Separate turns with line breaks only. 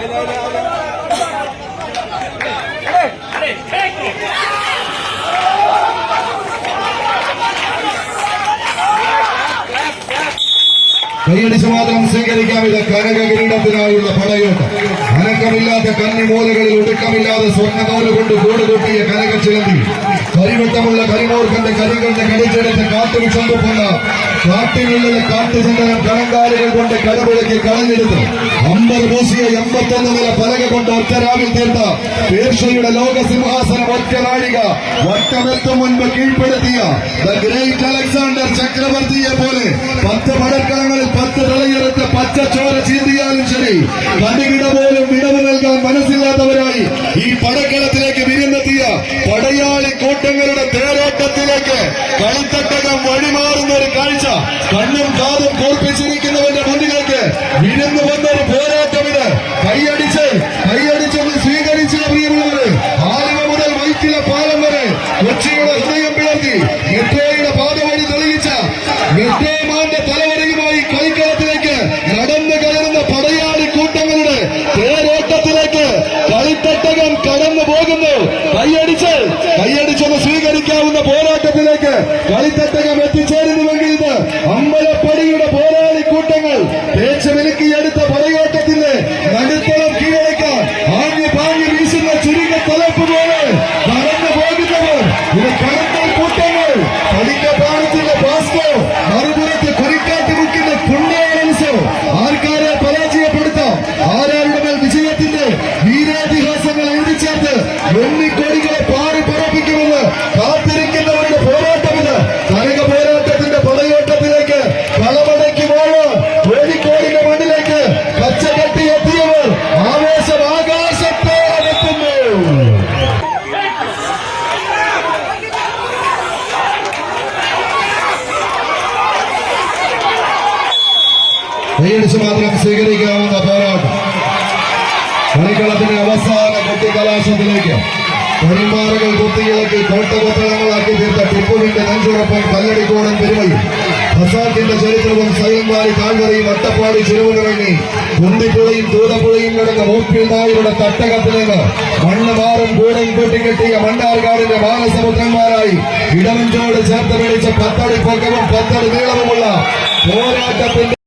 Hello, കൈയടിച്ച് മാത്രം സ്വീകരിക്കാം ഇത് കനക കിരീടത്തിനായുള്ള പടയോട്ടം. അനക്കമില്ലാത്ത കന്നിമൂലകളിൽ ഒടുക്കമില്ലാതെ സ്വർണനൂൽ കൊണ്ട് കൂട് കൂട്ടിയ കനക ചിലന്തി. കരിവട്ടമുള്ള കരിമൂർഖന്റെ കരികണ്ട് കടിച്ചെടുത്ത് കാട്ടിൽ ചന്തുപ്പുന്ന കാട്ടിനുള്ളിൽ കാട്ടുചന്ദനം കണങ്കാലുകൾ കൊണ്ട് കടപിളക്കി കളഞ്ഞെടുത്ത് അമ്പത് പൂശിയ എൺപത്തൊന്ന് നില പലക കൊണ്ട് ഒറ്റ രാവിൽ തീർത്ത പേർഷ്യയുടെ ലോക സിംഹാസനം ഒറ്റ നാഴിക. മുൻപ് കീഴ്പ്പെടുത്തിയ ദ ഗ്രേറ്റ് അലക്സാണ്ടർ ചക്രവർത്തിയെ പോലെ പത്ത് പച്ച ചോര ചീന്തിയാലും ശരി. കണ്ടുകിട പോലും വിടവ് നൽകാൻ മനസ്സില്ലാത്തവരായി ഈ പടക്കളത്തിലേക്ക് വിരുന്നെത്തിയ പടയാളി കൂട്ടങ്ങളുടെ തേരോട്ടത്തിലേക്ക് കളിത്തട്ടകം വഴിമാറുന്ന ഒരു കാഴ്ച കണ്ണും കാതും കോർപ്പിച്ചിരിക്കുന്നവന്റെ മുന്നിലേക്ക് വിരുന്നു വന്ന ഒരു പോരാട്ടം ഇത്. കൈയടിച്ച് കൈയടിച്ചൊന്ന് കൈയടിച്ച് കൈയടിച്ചൊന്ന് സ്വീകരിക്കാവുന്ന പോരാട്ടത്തിലേക്ക് കളിത്തട്ടകം കൈയടിച്ച് മാത്രം സ്വീകരിക്കാവുന്ന പോരാട്ടം. കളിക്കളത്തിന്റെ അവസാന കുട്ടിക്കലാശത്തിലേക്ക് കരിമാറുകൾ കുത്തിയിളക്കി കോട്ടകൊത്തളങ്ങളാക്കി തീർത്ത ടിപ്പുവിന്റെ നെഞ്ചുറപ്പും കല്ലടിക്കോടൻ പെരുമയും. ഹസാക്കിന്റെ ചരിത്രവും സൈലന്മാരി താഴ്വരയും അട്ടപ്പാടി ചുരുവുനിറങ്ങി കുന്തിപ്പുഴയും തൂതപ്പുഴയും കിടന്ന മൂപ്പിൽ നായരുടെ തട്ടകത്തിലേക്ക്. മണ്ണ് മാറും കൂടം കൂട്ടിക്കെട്ടിയ മണ്ണാർക്കാടിന്റെ മാനസമുദ്രന്മാരായി ഇടവഞ്ചോട് ചേർത്ത് പിടിച്ച പത്തടി പൊക്കവും പത്തടി നീളവുമുള്ള പോരാട്ടത്തിന്റെ